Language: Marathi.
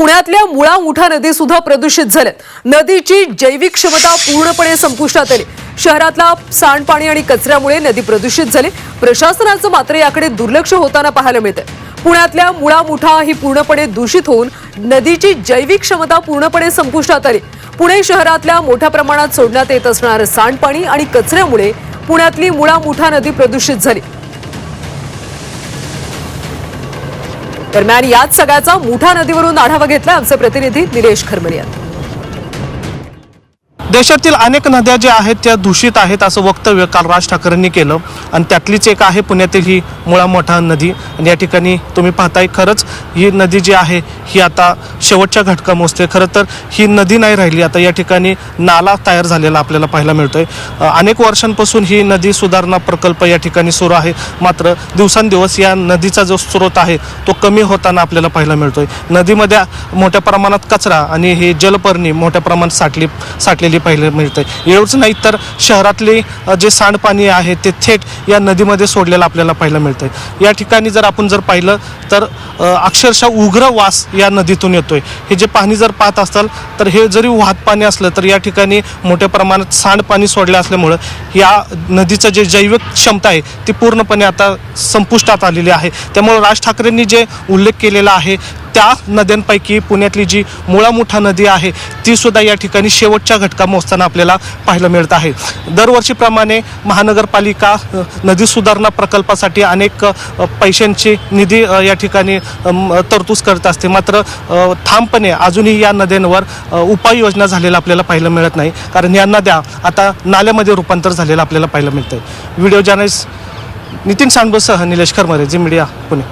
पुण्यातल्या मुळा मुठा नदी सुद्धा प्रदूषित झाल्या नदीची जैविक क्षमता पूर्णपणे संपुष्टात आली. शहरातला सांडपाणी आणि कचऱ्यामुळे नदी प्रदूषित झाली. प्रशासनाचं मात्र याकडे दुर्लक्ष होताना पाहायला मिळतं पुण्यातल्या मुळा मुठा ही पूर्णपणे दूषित होऊन नदीची जैविक क्षमता पूर्णपणे संपुष्टात आली. पुणे शहरातल्या मोठ्या प्रमाणात सोडण्यात येत असणारं सांडपाणी आणि कचऱ्यामुळे पुण्यातली मुळा मुठा नदी प्रदूषित झाली. दरम्यान याच सगळ्याचा मुठा नदीवरून आढावा घेतला आमचे प्रतिनिधी निलेश खरमरे यांनी देशातील अनेक नद्या ज्या आहेत त्या दूषित आहेत असं वक्तव्य काल राज ठाकरेंनी केलं. आणि त्यातलीच एक आहे पुण्यातील ही मुळा मोठा नदी. आणि या ठिकाणी तुम्ही पाहताय खरंच ही नदी जी आहे ही आता शेवटच्या घटका मोजते खरं तर ही नदी नाही राहिली. आता या ठिकाणी नाला तयार झालेला आपल्याला पाहायला मिळतोय. अनेक वर्षांपासून ही नदी सुधारणा प्रकल्प या ठिकाणी सुरू आहे. मात्र दिवसांदिवस या नदीचा जो स्रोत आहे तो कमी होताना आपल्याला पाहायला मिळतोय. नदीमध्ये मोठ्या प्रमाणात कचरा आणि ही जलपर्णी मोठ्या प्रमाणात साठली साठलेली पाहायला मिळते एवढंच नाही तर शहरातले जे सांडपाणी आहे ते थेट या नदीमध्ये सोडलेलं आपल्याला पाहायला मिळतंय. या ठिकाणी जर आपण जर पाहिलं तर अक्षरशः उग्र वास या नदीतून येतोय. हे जे पाणी जर पाहत असाल तर हे जरी वाहत पाणी असलं तर या ठिकाणी मोठ्या प्रमाणात सांडपाणी सोडलं असल्यामुळं या नदीचं जे जैविक क्षमता आहे ती पूर्णपणे आता संपुष्टात आलेली आहे. त्यामुळे राज ठाकरेंनी जे उल्लेख केलेला आहे त्या नद्यांपैकी पुण्यातली जी मुळामुठा नदी आहे ती सुद्धा या ठिकाणी शेवटच्या घटका मोजताना आपल्याला पाहायला मिळत आहे. दरवर्षीप्रमाणे महानगरपालिका नदी सुधारणा प्रकल्पासाठी अनेक पैशांची निधी या ठिकाणी तरतूज तरतूद करत असते. मात्र ठामपणे अजूनही या नद्यांवर उपाययोजना झालेल्या आपल्याला पाहायला मिळत नाही. कारण या नद्या आता नाल्यामध्ये रूपांतर झालेलं आपल्याला पाहायला मिळतंय. व्हिडिओ जर्नलिस्ट नितीन सांडबसह निलेश खरमरे जी मीडिया पुणे.